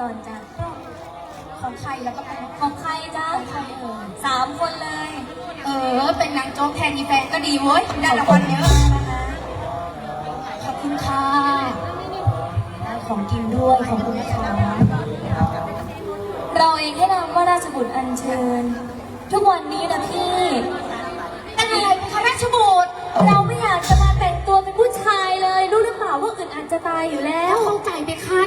ก่อนจ้ะของใครแล้วก็เปของใครจ้าใครเอ่ยสามคนเลย เออ เป็นนางโจ๊กแทนมีแฟนก็ดีเว้ยได้ละคนเยอะนะคะขอบคุณค่ะของกินด้วยขอบคุณนะคะเราเองให้นามว่าราชบุตรอัญเชิญ ทุกวันนี้นะพี่แต่พระราชบุตเราไม่อยากจะมาแต่งตัวเป็นผู้ชายเลยรู้หรือเปล่าว่าอื่นอันจะตายอยู่แล้วเข้าใจไปค่ะ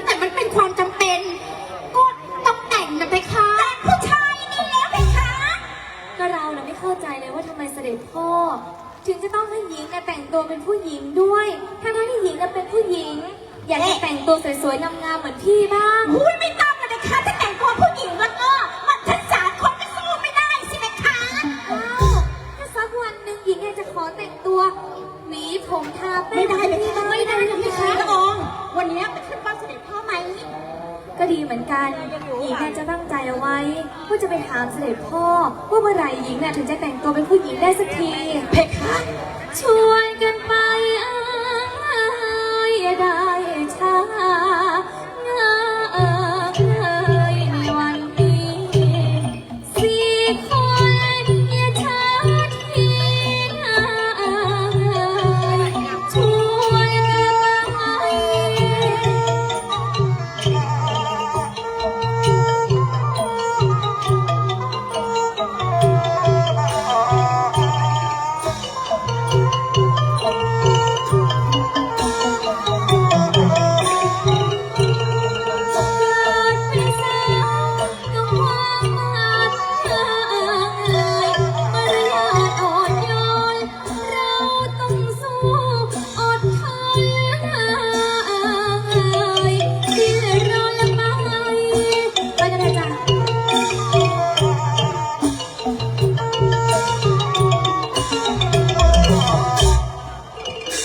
ไมเสด็จพ่อ ถึงจะต้องให้หญิงแต่งตัวเป็นผู้หญิงด้วยถ้าท่านหญิงเป็นผู้หญิง อยากจะแต่งตัวสวยๆงามๆเหมือนพี่บ้างอุ้ยไม่ต้องเลยค่ะถ้าแต่งตัวผู้หญิงแล้วก็มันฉันสารคนก็สู้ไม่ได้ใช่ไหมคะถ้าสักวันหนึ่งหญิงอยากจะขอแต่งตัวหวีผมทาแป้งไม่ได้ไม่ได้ไม่ได้ไม่ได้ไม่ไช่ละองวันนี้แต่ขึ้น ก็ดีเหมือนกัน หญิงเกจะตั้งใจเอาไว้ว่าจะไปถามเสด็จพ่อว่าเมื่อไหร่หญิงเนี่ยถึงจะแต่งตัวเป็นผู้หญิงได้สักที เพคะช่วยกันปะ